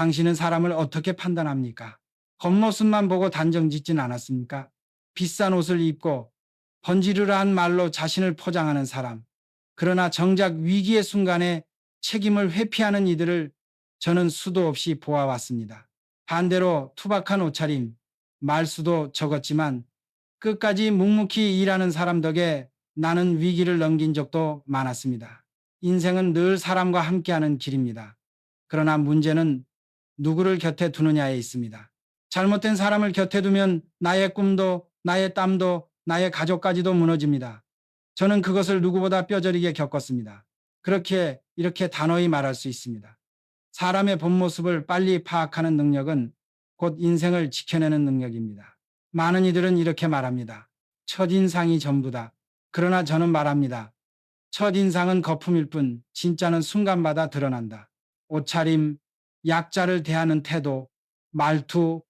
당신은 사람을 어떻게 판단합니까? 겉모습만 보고 단정 짓진 않았습니까? 비싼 옷을 입고 번지르르한 말로 자신을 포장하는 사람. 그러나 정작 위기의 순간에 책임을 회피하는 이들을 저는 수도 없이 보아왔습니다. 반대로 투박한 옷차림, 말수도 적었지만 끝까지 묵묵히 일하는 사람 덕에 나는 위기를 넘긴 적도 많았습니다. 인생은 늘 사람과 함께하는 길입니다. 그러나 문제는 누구를 곁에 두느냐에 있습니다. 잘못된 사람을 곁에 두면 나의 꿈도, 나의 땀도, 나의 가족까지도 무너집니다. 저는 그것을 누구보다 뼈저리게 겪었습니다. 그렇게 이렇게 단호히 말할 수 있습니다. 사람의 본 모습을 빨리 파악하는 능력은 곧 인생을 지켜내는 능력입니다. 많은 이들은 이렇게 말합니다. 첫인상이 전부다. 그러나 저는 말합니다. 첫인상은 거품일 뿐 진짜는 순간마다 드러난다. 옷차림, 약자를 대하는 태도, 말투,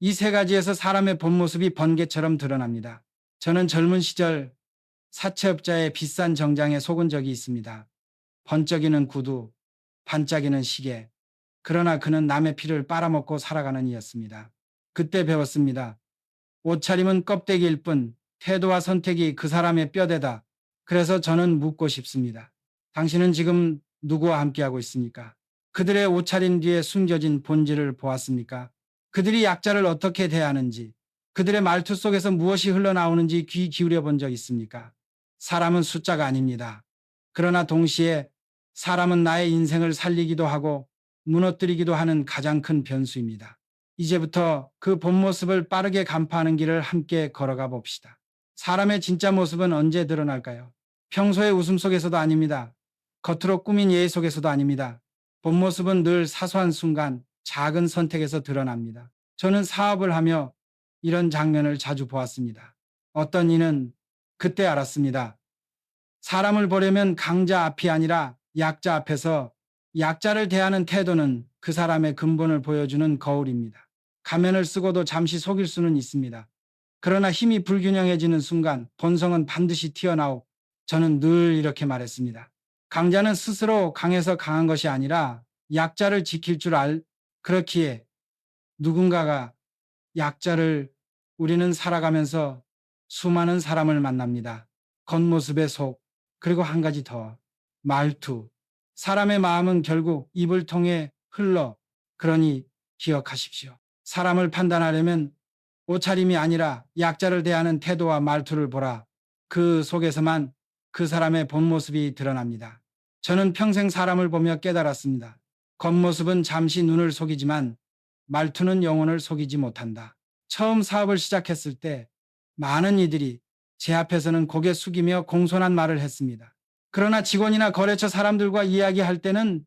이 세 가지에서 사람의 본 모습이 번개처럼 드러납니다. 저는 젊은 시절 사채업자의 비싼 정장에 속은 적이 있습니다. 번쩍이는 구두, 반짝이는 시계. 그러나 그는 남의 피를 빨아먹고 살아가는 이였습니다. 그때 배웠습니다. 옷차림은 껍데기일 뿐 태도와 선택이 그 사람의 뼈대다. 그래서 저는 묻고 싶습니다. 당신은 지금 누구와 함께하고 있습니까? 그들의 옷차림 뒤에 숨겨진 본질을 보았습니까? 그들이 약자를 어떻게 대하는지, 그들의 말투 속에서 무엇이 흘러나오는지 귀 기울여 본 적 있습니까? 사람은 숫자가 아닙니다. 그러나 동시에 사람은 나의 인생을 살리기도 하고 무너뜨리기도 하는 가장 큰 변수입니다. 이제부터 그 본 모습을 빠르게 간파하는 길을 함께 걸어가 봅시다. 사람의 진짜 모습은 언제 드러날까요? 평소의 웃음 속에서도 아닙니다. 겉으로 꾸민 예의 속에서도 아닙니다. 본 모습은 늘 사소한 순간, 작은 선택에서 드러납니다. 저는 사업을 하며 이런 장면을 자주 보았습니다. 어떤 이는 그때 알았습니다. 사람을 보려면 강자 앞이 아니라 약자 앞에서 약자를 대하는 태도는 그 사람의 근본을 보여주는 거울입니다. 가면을 쓰고도 잠시 속일 수는 있습니다. 그러나 힘이 불균형해지는 순간 본성은 반드시 튀어나오 저는 늘 이렇게 말했습니다. 강자는 스스로 강해서 강한 것이 아니라 약자를 지킬 줄 알, 그렇기에 누군가가 약자를 우리는 살아가면서 수많은 사람을 만납니다. 겉모습의 속, 그리고 한 가지 더, 말투. 사람의 마음은 결국 입을 통해 흘러, 그러니 기억하십시오. 사람을 판단하려면 옷차림이 아니라 약자를 대하는 태도와 말투를 보라. 그 속에서만 그 사람의 본 모습이 드러납니다. 저는 평생 사람을 보며 깨달았습니다. 겉모습은 잠시 눈을 속이지만 말투는 영혼을 속이지 못한다. 처음 사업을 시작했을 때 많은 이들이 제 앞에서는 고개 숙이며 공손한 말을 했습니다. 그러나 직원이나 거래처 사람들과 이야기할 때는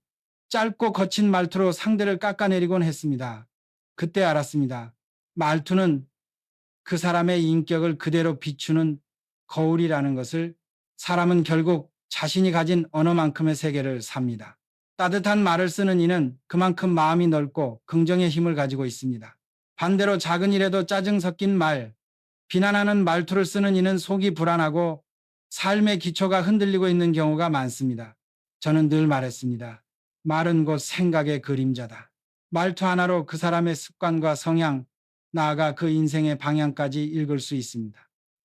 짧고 거친 말투로 상대를 깎아내리곤 했습니다. 그때 알았습니다. 말투는 그 사람의 인격을 그대로 비추는 거울이라는 것을 사람은 결국 자신이 가진 언어만큼의 세계를 삽니다. 따뜻한 말을 쓰는 이는 그만큼 마음이 넓고 긍정의 힘을 가지고 있습니다. 반대로 작은 일에도 짜증 섞인 말, 비난하는 말투를 쓰는 이는 속이 불안하고 삶의 기초가 흔들리고 있는 경우가 많습니다. 저는 늘 말했습니다. 말은 곧 생각의 그림자다. 말투 하나로 그 사람의 습관과 성향, 나아가 그 인생의 방향까지 읽을 수 있습니다.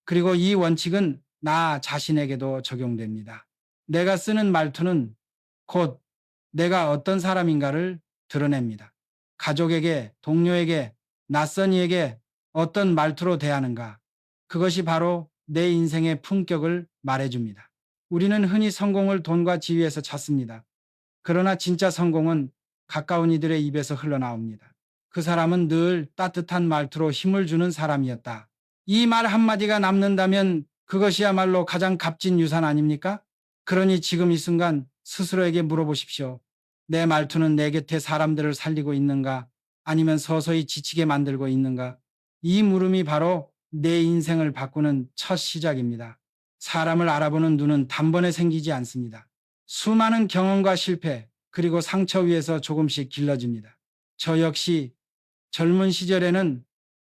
그리고 이 원칙은 나 자신에게도 적용됩니다. 내가 쓰는 말투는 곧 내가 어떤 사람인가를 드러냅니다. 가족에게, 동료에게, 낯선 이에게 어떤 말투로 대하는가. 그것이 바로 내 인생의 품격을 말해줍니다. 우리는 흔히 성공을 돈과 지위에서 찾습니다. 그러나 진짜 성공은 가까운 이들의 입에서 흘러나옵니다. 그 사람은 늘 따뜻한 말투로 힘을 주는 사람이었다. 이 말 한마디가 남는다면 그것이야말로 가장 값진 유산 아닙니까? 그러니 지금 이 순간 스스로에게 물어보십시오. 내 말투는 내 곁에 사람들을 살리고 있는가? 아니면 서서히 지치게 만들고 있는가? 이 물음이 바로 내 인생을 바꾸는 첫 시작입니다. 사람을 알아보는 눈은 단번에 생기지 않습니다. 수많은 경험과 실패, 그리고 상처 위에서 조금씩 길러집니다. 저 역시 젊은 시절에는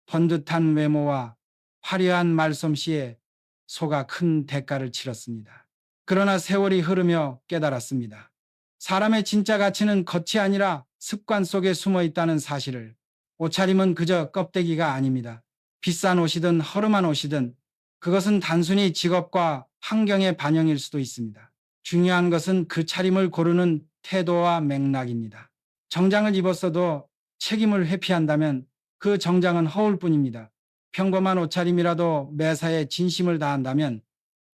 번듯한 외모와 화려한 말솜씨에 속아 큰 대가를 치렀습니다. 그러나 세월이 흐르며 깨달았습니다. 사람의 진짜 가치는 겉이 아니라 습관 속에 숨어 있다는 사실을 옷차림은 그저 껍데기가 아닙니다. 비싼 옷이든 허름한 옷이든 그것은 단순히 직업과 환경의 반영일 수도 있습니다. 중요한 것은 그 차림을 고르는 태도와 맥락입니다. 정장을 입었어도 책임을 회피한다면 그 정장은 허울 뿐입니다. 평범한 옷차림이라도 매사에 진심을 다한다면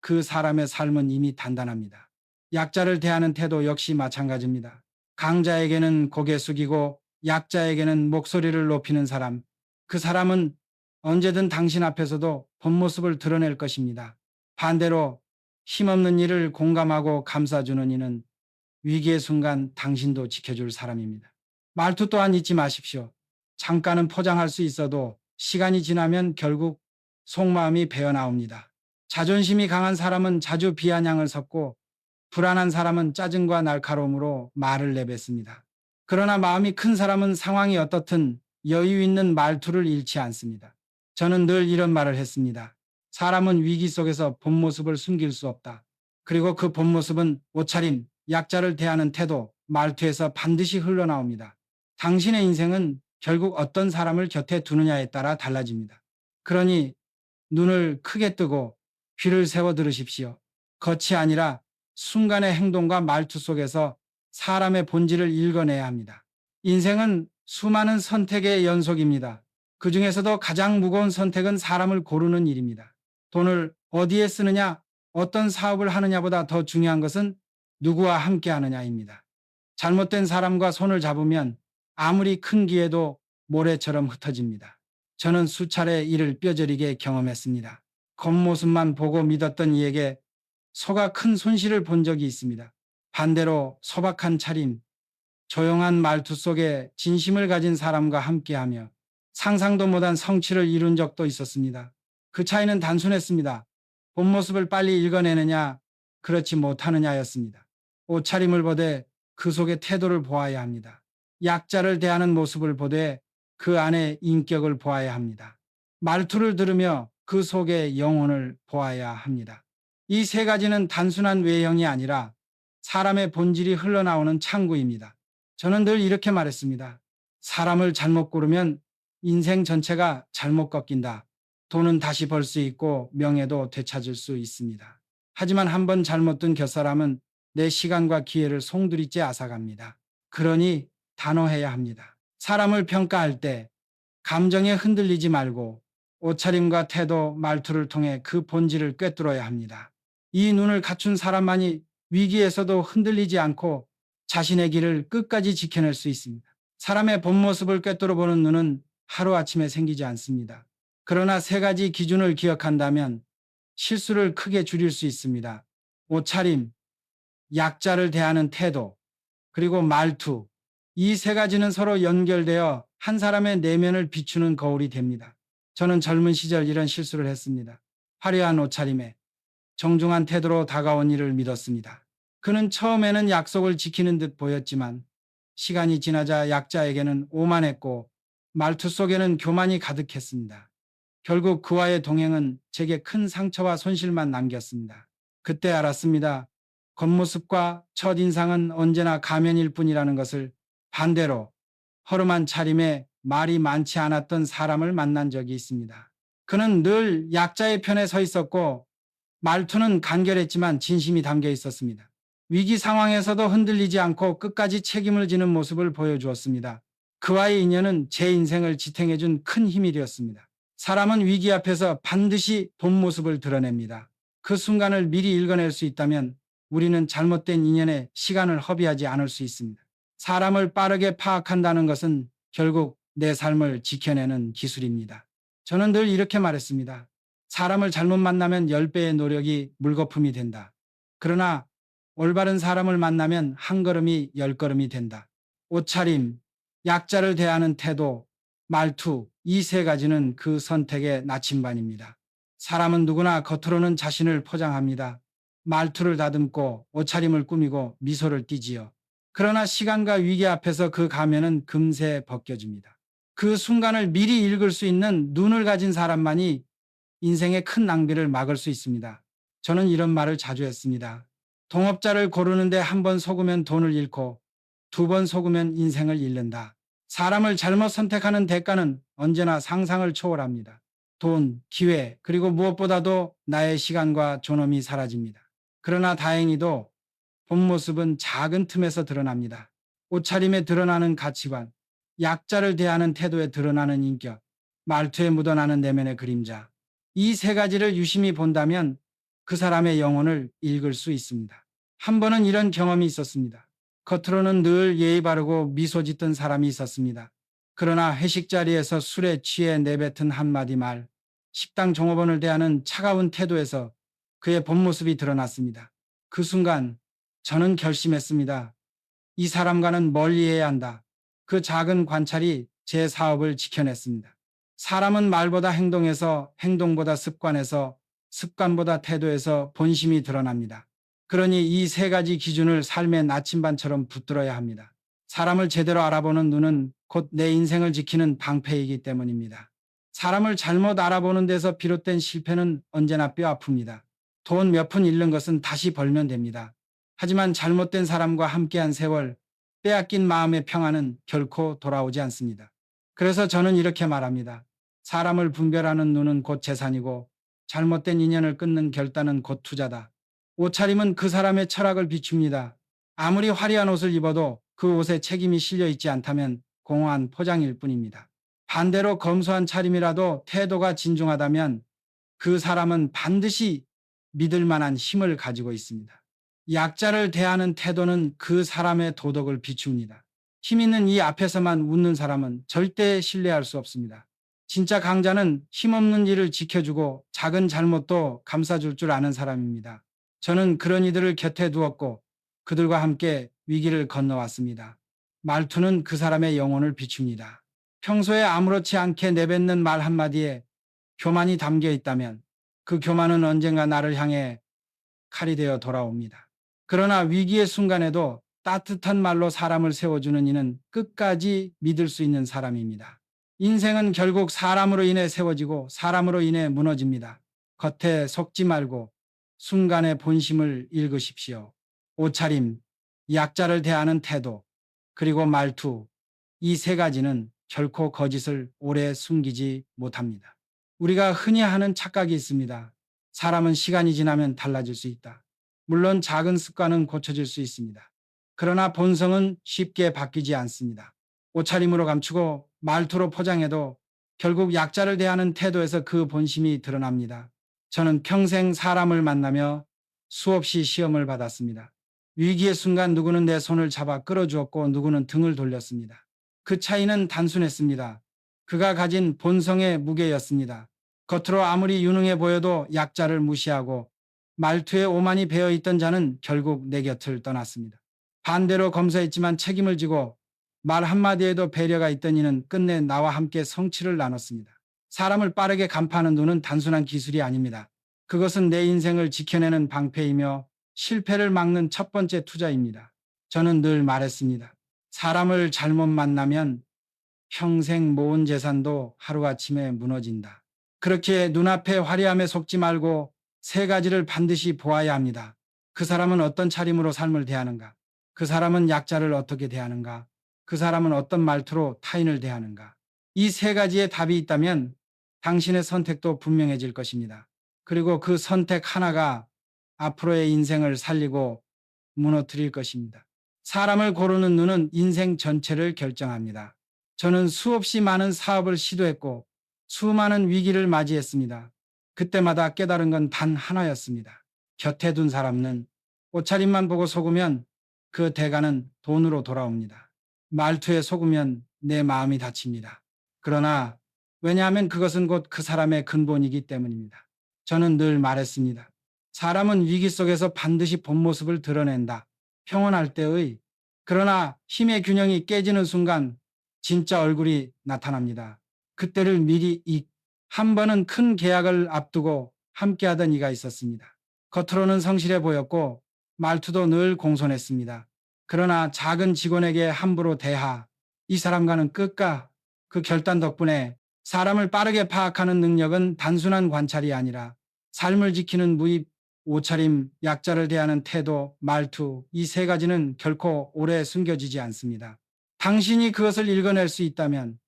그 사람의 삶은 이미 단단합니다. 약자를 대하는 태도 역시 마찬가지입니다. 강자에게는 고개 숙이고 약자에게는 목소리를 높이는 사람, 그 사람은 언제든 당신 앞에서도 본 모습을 드러낼 것입니다. 반대로 힘없는 이를 공감하고 감싸주는 이는 위기의 순간 당신도 지켜줄 사람입니다. 말투 또한 잊지 마십시오. 잠깐은 포장할 수 있어도 시간이 지나면 결국 속마음이 배어나옵니다. 자존심이 강한 사람은 자주 비아냥을 섞고 불안한 사람은 짜증과 날카로움으로 말을 내뱉습니다. 그러나 마음이 큰 사람은 상황이 어떻든 여유 있는 말투를 잃지 않습니다. 저는 늘 이런 말을 했습니다. 사람은 위기 속에서 본 모습을 숨길 수 없다. 그리고 그 본 모습은 옷차림, 약자를 대하는 태도, 말투에서 반드시 흘러나옵니다. 당신의 인생은 결국 어떤 사람을 곁에 두느냐에 따라 달라집니다. 그러니 눈을 크게 뜨고 귀를 세워 들으십시오. 겉이 아니라 순간의 행동과 말투 속에서 사람의 본질을 읽어내야 합니다. 인생은 수많은 선택의 연속입니다. 그 중에서도 가장 무거운 선택은 사람을 고르는 일입니다. 돈을 어디에 쓰느냐, 어떤 사업을 하느냐보다 더 중요한 것은 누구와 함께 하느냐입니다. 잘못된 사람과 손을 잡으면 아무리 큰 기회도 모래처럼 흩어집니다. 저는 수차례 이를 뼈저리게 경험했습니다. 겉모습만 보고 믿었던 이에게 소가 큰 손실을 본 적이 있습니다. 반대로 소박한 차림, 조용한 말투 속에 진심을 가진 사람과 함께하며 상상도 못한 성취를 이룬 적도 있었습니다. 그 차이는 단순했습니다. 본 모습을 빨리 읽어내느냐, 그렇지 못하느냐였습니다. 옷차림을 보되 그 속의 태도를 보아야 합니다. 약자를 대하는 모습을 보되 그 안에 인격을 보아야 합니다. 말투를 들으며 그 속의 영혼을 보아야 합니다. 이 세 가지는 단순한 외형이 아니라 사람의 본질이 흘러나오는 창구입니다. 저는 늘 이렇게 말했습니다. 사람을 잘못 고르면 인생 전체가 잘못 꺾인다. 돈은 다시 벌 수 있고 명예도 되찾을 수 있습니다. 하지만 한 번 잘못 든 곁사람은 내 시간과 기회를 송두리째 앗아갑니다. 그러니 단호해야 합니다. 사람을 평가할 때 감정에 흔들리지 말고 옷차림과 태도, 말투를 통해 그 본질을 꿰뚫어야 합니다. 이 눈을 갖춘 사람만이 위기에서도 흔들리지 않고 자신의 길을 끝까지 지켜낼 수 있습니다. 사람의 본 모습을 꿰뚫어 보는 눈은 하루아침에 생기지 않습니다. 그러나 세 가지 기준을 기억한다면 실수를 크게 줄일 수 있습니다. 옷차림, 약자를 대하는 태도, 그리고 말투. 이 세 가지는 서로 연결되어 한 사람의 내면을 비추는 거울이 됩니다. 저는 젊은 시절 이런 실수를 했습니다. 화려한 옷차림에 정중한 태도로 다가온 이를 믿었습니다. 그는 처음에는 약속을 지키는 듯 보였지만 시간이 지나자 약자에게는 오만했고 말투 속에는 교만이 가득했습니다. 결국 그와의 동행은 제게 큰 상처와 손실만 남겼습니다. 그때 알았습니다. 겉모습과 첫인상은 언제나 가면일 뿐이라는 것을 반대로 허름한 차림에 말이 많지 않았던 사람을 만난 적이 있습니다. 그는 늘 약자의 편에 서 있었고 말투는 간결했지만 진심이 담겨 있었습니다. 위기 상황에서도 흔들리지 않고 끝까지 책임을 지는 모습을 보여주었습니다. 그와의 인연은 제 인생을 지탱해준 큰 힘이 되었습니다. 사람은 위기 앞에서 반드시 본 모습을 드러냅니다. 그 순간을 미리 읽어낼 수 있다면 우리는 잘못된 인연에 시간을 허비하지 않을 수 있습니다. 사람을 빠르게 파악한다는 것은 결국 내 삶을 지켜내는 기술입니다. 저는 늘 이렇게 말했습니다. 사람을 잘못 만나면 10배의 노력이 물거품이 된다. 그러나 올바른 사람을 만나면 한 걸음이 열 걸음이 된다. 옷차림, 약자를 대하는 태도, 말투, 이 세 가지는 그 선택의 나침반입니다. 사람은 누구나 겉으로는 자신을 포장합니다. 말투를 다듬고 옷차림을 꾸미고 미소를 띠지요. 그러나 시간과 위기 앞에서 그 가면은 금세 벗겨집니다. 그 순간을 미리 읽을 수 있는 눈을 가진 사람만이 인생의 큰 낭비를 막을 수 있습니다. 저는 이런 말을 자주 했습니다. 동업자를 고르는데 한 번 속으면 돈을 잃고 두 번 속으면 인생을 잃는다. 사람을 잘못 선택하는 대가는 언제나 상상을 초월합니다. 돈, 기회, 그리고 무엇보다도 나의 시간과 존엄이 사라집니다. 그러나 다행히도 본 모습은 작은 틈에서 드러납니다. 옷차림에 드러나는 가치관, 약자를 대하는 태도에 드러나는 인격, 말투에 묻어나는 내면의 그림자. 이 세 가지를 유심히 본다면 그 사람의 영혼을 읽을 수 있습니다. 한 번은 이런 경험이 있었습니다. 겉으로는 늘 예의 바르고 미소 짓던 사람이 있었습니다. 그러나 회식 자리에서 술에 취해 내뱉은 한마디 말, 식당 종업원을 대하는 차가운 태도에서 그의 본 모습이 드러났습니다. 그 순간 저는 결심했습니다. 이 사람과는 멀리 해야 한다. 그 작은 관찰이 제 사업을 지켜냈습니다. 사람은 말보다 행동에서 행동보다 습관에서 습관보다 태도에서 본심이 드러납니다. 그러니 이 세 가지 기준을 삶의 나침반처럼 붙들어야 합니다. 사람을 제대로 알아보는 눈은 곧 내 인생을 지키는 방패이기 때문입니다. 사람을 잘못 알아보는 데서 비롯된 실패는 언제나 뼈 아픕니다. 돈 몇 푼 잃는 것은 다시 벌면 됩니다. 하지만 잘못된 사람과 함께한 세월, 빼앗긴 마음의 평안은 결코 돌아오지 않습니다. 그래서 저는 이렇게 말합니다. 사람을 분별하는 눈은 곧 재산이고 잘못된 인연을 끊는 결단은 곧 투자다. 옷차림은 그 사람의 철학을 비춥니다. 아무리 화려한 옷을 입어도 그 옷에 책임이 실려 있지 않다면 공허한 포장일 뿐입니다. 반대로 검소한 차림이라도 태도가 진중하다면 그 사람은 반드시 믿을 만한 힘을 가지고 있습니다. 약자를 대하는 태도는 그 사람의 도덕을 비춥니다. 힘 있는 이 앞에서만 웃는 사람은 절대 신뢰할 수 없습니다. 진짜 강자는 힘없는 일을 지켜주고 작은 잘못도 감싸줄 줄 아는 사람입니다. 저는 그런 이들을 곁에 두었고 그들과 함께 위기를 건너왔습니다. 말투는 그 사람의 영혼을 비춥니다. 평소에 아무렇지 않게 내뱉는 말 한마디에 교만이 담겨 있다면 그 교만은 언젠가 나를 향해 칼이 되어 돌아옵니다. 그러나 위기의 순간에도 따뜻한 말로 사람을 세워주는 이는 끝까지 믿을 수 있는 사람입니다. 인생은 결국 사람으로 인해 세워지고 사람으로 인해 무너집니다. 겉에 속지 말고 순간의 본심을 읽으십시오. 옷차림, 약자를 대하는 태도, 그리고 말투, 이 세 가지는 결코 거짓을 오래 숨기지 못합니다. 우리가 흔히 하는 착각이 있습니다. 사람은 시간이 지나면 달라질 수 있다. 물론 작은 습관은 고쳐질 수 있습니다. 그러나 본성은 쉽게 바뀌지 않습니다. 옷차림으로 감추고 말투로 포장해도 결국 약자를 대하는 태도에서 그 본심이 드러납니다. 저는 평생 사람을 만나며 수없이 시험을 받았습니다. 위기의 순간 누구는 내 손을 잡아 끌어주었고 누구는 등을 돌렸습니다. 그 차이는 단순했습니다. 그가 가진 본성의 무게였습니다. 겉으로 아무리 유능해 보여도 약자를 무시하고 말투에 오만이 배어 있던 자는 결국 내 곁을 떠났습니다. 반대로 검소했지만 책임을 지고 말 한마디에도 배려가 있던 이는 끝내 나와 함께 성취를 나눴습니다. 사람을 빠르게 간파하는 눈은 단순한 기술이 아닙니다. 그것은 내 인생을 지켜내는 방패이며 실패를 막는 첫 번째 투자입니다. 저는 늘 말했습니다. 사람을 잘못 만나면 평생 모은 재산도 하루아침에 무너진다. 그렇게 눈앞의 화려함에 속지 말고 세 가지를 반드시 보아야 합니다. 그 사람은 어떤 차림으로 삶을 대하는가? 그 사람은 약자를 어떻게 대하는가? 그 사람은 어떤 말투로 타인을 대하는가? 이 세 가지의 답이 있다면 당신의 선택도 분명해질 것입니다. 그리고 그 선택 하나가 앞으로의 인생을 살리고 무너뜨릴 것입니다. 사람을 고르는 눈은 인생 전체를 결정합니다. 저는 수없이 많은 사업을 시도했고 수많은 위기를 맞이했습니다. 그때마다 깨달은 건 단 하나였습니다. 곁에 둔 사람은 옷차림만 보고 속으면 그 대가는 돈으로 돌아옵니다. 말투에 속으면 내 마음이 다칩니다. 그러나 왜냐하면 그것은 곧 그 사람의 근본이기 때문입니다. 저는 늘 말했습니다. 사람은 위기 속에서 반드시 본 모습을 드러낸다. 평온할 때의 그러나 힘의 균형이 깨지는 순간 진짜 얼굴이 나타납니다. 그때를 미리 이 한 번은 큰 계약을 앞두고 함께하던 이가 있었습니다. 겉으로는 성실해 보였고 말투도 늘 공손했습니다. 그러나 작은 직원에게 함부로 대하 이 사람과는 끝과 그 결단 덕분에 사람을 빠르게 파악하는 능력은 단순한 관찰이 아니라 삶을 지키는 무입 옷차림, 약자를 대하는 태도, 말투, 이 세 가지는 결코 오래 숨겨지지 않습니다. 당신이 그것을 읽어낼 수 있다면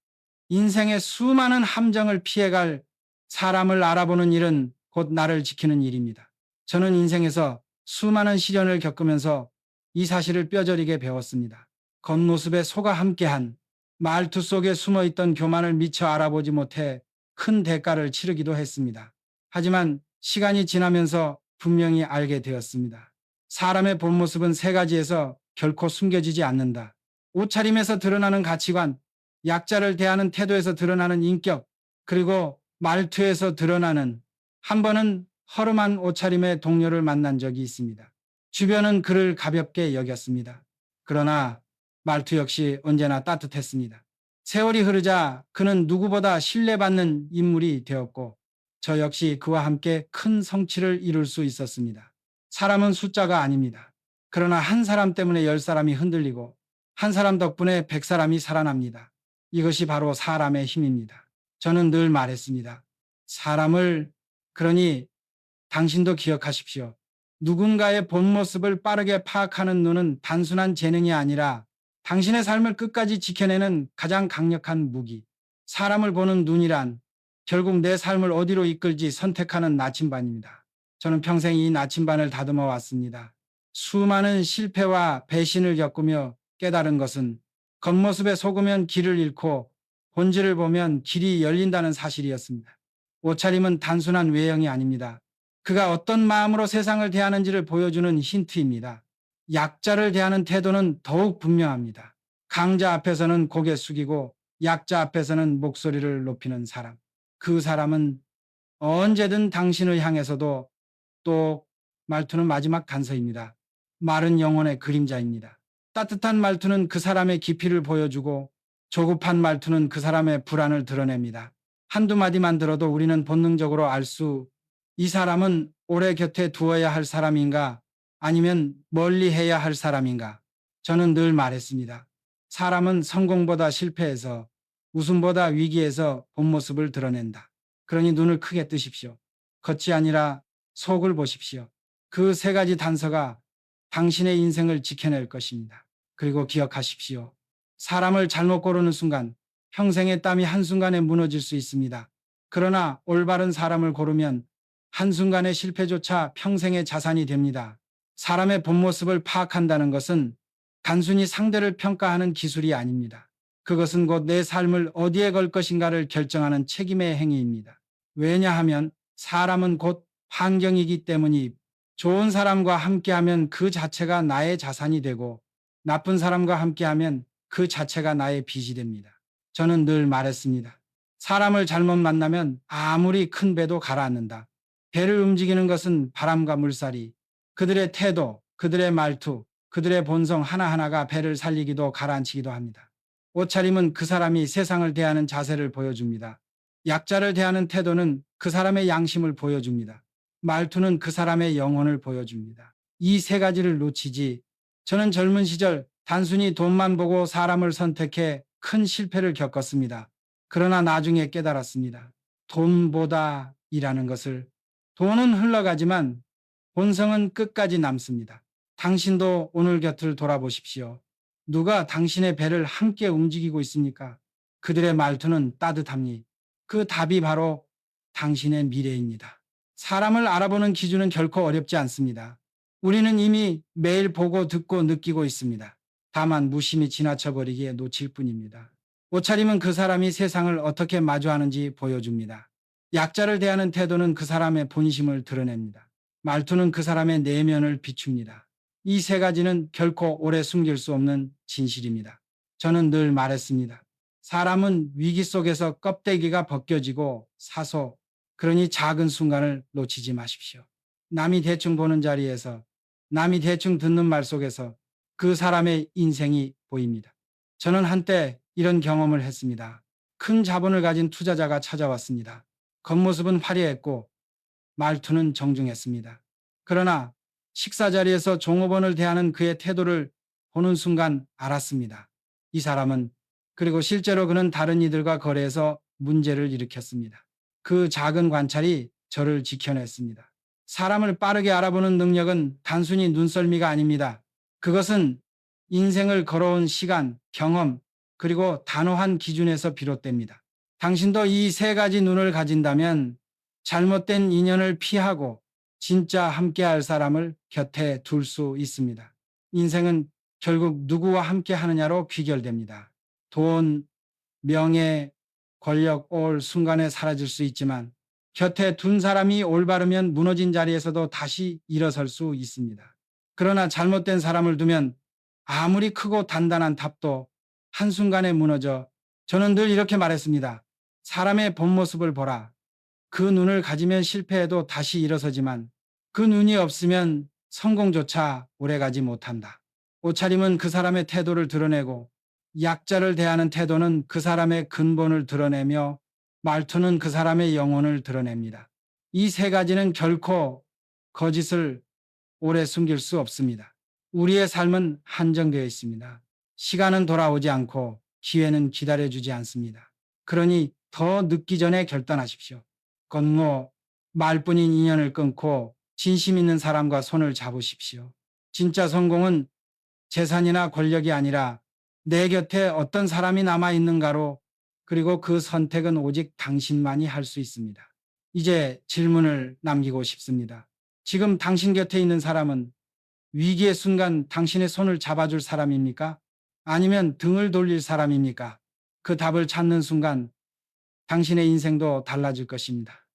인생의 수많은 함정을 피해갈 사람을 알아보는 일은 곧 나를 지키는 일입니다. 저는 인생에서 수많은 시련을 겪으면서 이 사실을 뼈저리게 배웠습니다. 겉모습에 속아 함께한 말투 속에 숨어 있던 교만을 미처 알아보지 못해 큰 대가를 치르기도 했습니다. 하지만 시간이 지나면서 분명히 알게 되었습니다. 사람의 본 모습은 세 가지에서 결코 숨겨지지 않는다. 옷차림에서 드러나는 가치관, 약자를 대하는 태도에서 드러나는 인격, 그리고 말투에서 드러나는 한 번은 허름한 옷차림의 동료를 만난 적이 있습니다. 주변은 그를 가볍게 여겼습니다. 그러나 말투 역시 언제나 따뜻했습니다. 세월이 흐르자 그는 누구보다 신뢰받는 인물이 되었고 저 역시 그와 함께 큰 성취를 이룰 수 있었습니다. 사람은 숫자가 아닙니다. 그러나 한 사람 때문에 열 사람이 흔들리고 한 사람 덕분에 백 사람이 살아납니다. 이것이 바로 사람의 힘입니다. 저는 늘 말했습니다. 사람을 그러니 당신도 기억하십시오. 누군가의 본 모습을 빠르게 파악하는 눈은 단순한 재능이 아니라 당신의 삶을 끝까지 지켜내는 가장 강력한 무기. 사람을 보는 눈이란 결국 내 삶을 어디로 이끌지 선택하는 나침반입니다. 저는 평생 이 나침반을 다듬어 왔습니다. 수많은 실패와 배신을 겪으며 깨달은 것은 겉모습에 속으면 길을 잃고 본질을 보면 길이 열린다는 사실이었습니다. 옷차림은 단순한 외형이 아닙니다. 그가 어떤 마음으로 세상을 대하는지를 보여주는 힌트입니다. 약자를 대하는 태도는 더욱 분명합니다. 강자 앞에서는 고개 숙이고 약자 앞에서는 목소리를 높이는 사람. 그 사람은 언제든 당신을 향해서도 또 말투는 마지막 단서입니다. 말은 영혼의 그림자입니다. 따뜻한 말투는 그 사람의 깊이를 보여주고 조급한 말투는 그 사람의 불안을 드러냅니다. 한두 마디만 들어도 우리는 본능적으로 알 수, 이 사람은 오래 곁에 두어야 할 사람인가 아니면 멀리 해야 할 사람인가. 저는 늘 말했습니다. 사람은 성공보다 실패에서 웃음보다 위기에서 본 모습을 드러낸다. 그러니 눈을 크게 뜨십시오. 겉이 아니라 속을 보십시오. 그 세 가지 단서가 당신의 인생을 지켜낼 것입니다. 그리고 기억하십시오. 사람을 잘못 고르는 순간 평생의 땀이 한순간에 무너질 수 있습니다. 그러나 올바른 사람을 고르면 한순간의 실패조차 평생의 자산이 됩니다. 사람의 본 모습을 파악한다는 것은 단순히 상대를 평가하는 기술이 아닙니다. 그것은 곧 내 삶을 어디에 걸 것인가를 결정하는 책임의 행위입니다. 왜냐하면 사람은 곧 환경이기 때문이 좋은 사람과 함께하면 그 자체가 나의 자산이 되고 나쁜 사람과 함께하면 그 자체가 나의 빚이 됩니다. 저는 늘 말했습니다. 사람을 잘못 만나면 아무리 큰 배도 가라앉는다. 배를 움직이는 것은 바람과 물살이 그들의 태도, 그들의 말투, 그들의 본성 하나하나가 배를 살리기도 가라앉히기도 합니다. 옷차림은 그 사람이 세상을 대하는 자세를 보여줍니다. 약자를 대하는 태도는 그 사람의 양심을 보여줍니다. 말투는 그 사람의 영혼을 보여줍니다. 이 세 가지를 놓치지 저는 젊은 시절 단순히 돈만 보고 사람을 선택해 큰 실패를 겪었습니다. 그러나 나중에 깨달았습니다. 돈보다 일하는 것을 돈은 흘러가지만 본성은 끝까지 남습니다. 당신도 오늘 곁을 돌아보십시오. 누가 당신의 배를 함께 움직이고 있습니까? 그들의 말투는 따뜻합니. 그 답이 바로 당신의 미래입니다. 사람을 알아보는 기준은 결코 어렵지 않습니다. 우리는 이미 매일 보고 듣고 느끼고 있습니다. 다만 무심히 지나쳐버리기에 놓칠 뿐입니다. 옷차림은 그 사람이 세상을 어떻게 마주하는지 보여줍니다. 약자를 대하는 태도는 그 사람의 본심을 드러냅니다. 말투는 그 사람의 내면을 비춥니다. 이 세 가지는 결코 오래 숨길 수 없는 진실입니다. 저는 늘 말했습니다. 사람은 위기 속에서 껍데기가 벗겨지고 사소, 그러니 작은 순간을 놓치지 마십시오. 남이 대충 보는 자리에서, 남이 대충 듣는 말 속에서 그 사람의 인생이 보입니다. 저는 한때 이런 경험을 했습니다. 큰 자본을 가진 투자자가 찾아왔습니다. 겉모습은 화려했고 말투는 정중했습니다. 그러나 식사 자리에서 종업원을 대하는 그의 태도를 보는 순간 알았습니다. 이 사람은 그리고 실제로 그는 다른 이들과 거래해서 문제를 일으켰습니다. 그 작은 관찰이 저를 지켜냈습니다. 사람을 빠르게 알아보는 능력은 단순히 눈썰미가 아닙니다. 그것은 인생을 걸어온 시간, 경험, 그리고 단호한 기준에서 비롯됩니다. 당신도 이 세 가지 눈을 가진다면 잘못된 인연을 피하고 진짜 함께할 사람을 곁에 둘 수 있습니다. 인생은 결국 누구와 함께 하느냐로 귀결됩니다. 돈, 명예, 권력 올 순간에 사라질 수 있지만 곁에 둔 사람이 올바르면 무너진 자리에서도 다시 일어설 수 있습니다. 그러나 잘못된 사람을 두면 아무리 크고 단단한 탑도 한순간에 무너져 저는 늘 이렇게 말했습니다. 사람의 본 모습을 보라. 그 눈을 가지면 실패해도 다시 일어서지만 그 눈이 없으면 성공조차 오래가지 못한다. 옷차림은 그 사람의 태도를 드러내고 약자를 대하는 태도는 그 사람의 근본을 드러내며 말투는 그 사람의 영혼을 드러냅니다. 이 세 가지는 결코 거짓을 오래 숨길 수 없습니다. 우리의 삶은 한정되어 있습니다. 시간은 돌아오지 않고 기회는 기다려주지 않습니다. 그러니 더 늦기 전에 결단하십시오. 건모, 말뿐인 인연을 끊고 진심 있는 사람과 손을 잡으십시오. 진짜 성공은 재산이나 권력이 아니라 내 곁에 어떤 사람이 남아 있는가로 그리고 그 선택은 오직 당신만이 할 수 있습니다. 이제 질문을 남기고 싶습니다. 지금 당신 곁에 있는 사람은 위기의 순간 당신의 손을 잡아줄 사람입니까? 아니면 등을 돌릴 사람입니까? 그 답을 찾는 순간 당신의 인생도 달라질 것입니다.